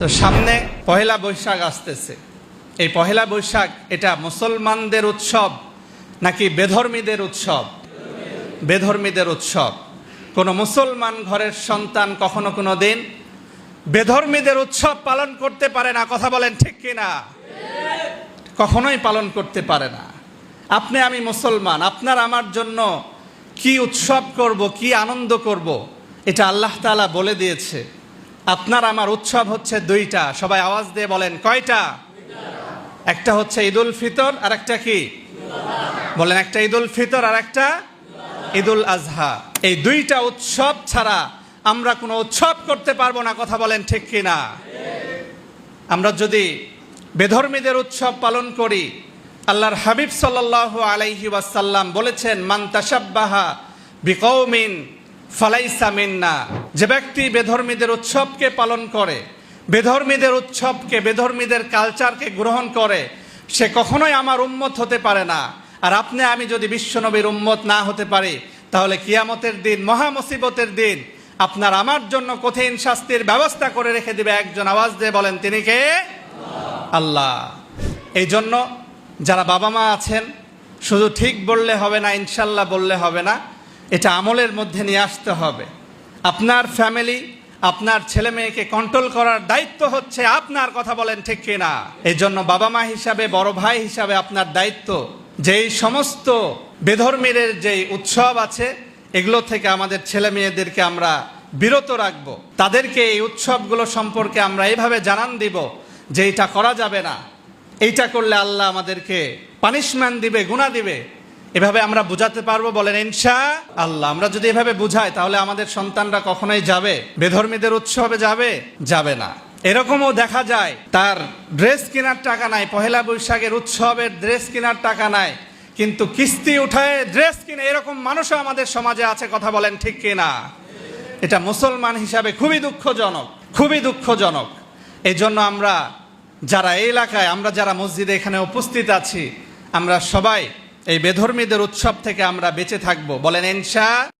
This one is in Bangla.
তো সামনে পহেলা বৈশাখ আসতেছে। এই পহেলা বৈশাখ এটা মুসলমানদের উৎসব নাকি বেধর্মীদের উৎসব? বেধর্মীদের উৎসব। কোনো মুসলমান ঘরের সন্তান কখনো কোনো দিন বেধর্মীদের উৎসব পালন করতে পারে না। কথা বলেন ঠিক কিনা? কখনোই পালন করতে পারে না। আপনি আমি মুসলমান, আপনার আমার জন্য কি উৎসব করব, কি আনন্দ করব, এটা আল্লাহ তাআলা বলে দিয়েছে। আপনার আমার উৎসব হচ্ছে দুইটা। সবাই আওয়াজ দিয়ে বলেন, কয়টা? একটা হচ্ছে ঈদুল ফিতর আর একটা কি? বলেন, একটা ঈদুল ফিতর আর একটা ঈদুল আজহা। এই দুইটা উৎসব ছাড়া আমরা কোনো উৎসব করতে পারব না, কথা বলেন ঠিক কিনা আমরা যদি বেধর্মীদের উৎসব পালন করি, আল্লাহর হাবিব সাল্লাহ আলাইহি ওয়াসাল্লাম বলেছেন, মান তাসাব্বাহা বিকৌমিন ফালাইসা মিন্না, যে ব্যক্তি বেধর্মীদের উৎসবকে পালন করে, বেধর্মীদের উৎসবকে, বেধর্মীদের কালচারকে গ্রহণ করে, সে কখনোই আমার উম্মত হতে পারে না। আর আপনি, আমি যদি বিশ্বনবীর উম্মত না হতে পারি, তাহলে কিয়ামতের দিন মহামসিবতের দিন, আপনার আমার জন্য কঠিন শাস্তির ব্যবস্থা করে রেখে দিবে একজন আওয়াজ দিয়ে বলেন, তিনি কে? আল্লাহ। এই জন্য যারা বাবা মা আছেন, শুধু ঠিক বললে হবে না, ইনশাল্লাহ বললে হবে না। এটা আমলের মধ্যে নিয়ে আসতে হবে। আপনার ফ্যামিলি, আপনার ছেলে মেয়েকে কন্ট্রোল করার দায়িত্ব হচ্ছে আপনার কথা বলেন ঠিক কিনা। এই জন্য বাবা মা হিসাবে, বড় ভাই হিসাবে আপনার দায়িত্ব। যেই সমস্ত বেধর্মীর যেই উৎসব আছে, এগুলো থেকে আমাদের ছেলে মেয়েদেরকে আমরা বিরত রাখব। তাদেরকে এই উৎসবগুলো সম্পর্কে আমরা এইভাবে জানান দিব যে এটা করা যাবে না। এইটা করলে আল্লাহ আমাদেরকে পানিশমেন্ট দিবে গুণা দিবে। এভাবে আমরা বুঝাতে পারব, বলেন, ইনশা আল্লাহ। আমরা যদি এভাবে বুঝাই, তাহলে আমাদের সন্তানরা কখনোই যাবে? বেধর্মীদের উৎসবে যাবে? যাবে না। এরকমও দেখা যায়, তার ড্রেস কেনার টাকা নাই, পহেলা বৈশাখের উৎসবের ড্রেস কেনার টাকা নাই, কিন্তু কিস্তি উঠায় ড্রেস কিনে এরকম মানুষও আমাদের সমাজে আছে, কথা বলেন ঠিক কিনা? এটা মুসলমান হিসাবে খুবই দুঃখজনক খুবই দুঃখজনক। এই জন্য আমরা যারা এই এলাকায়, আমরা যারা মসজিদে এখানে উপস্থিত আছি, আমরা সবাই এই বেধর্মীদের উৎসব থেকে আমরা বেঁচে থাকব। বলেন ইনশা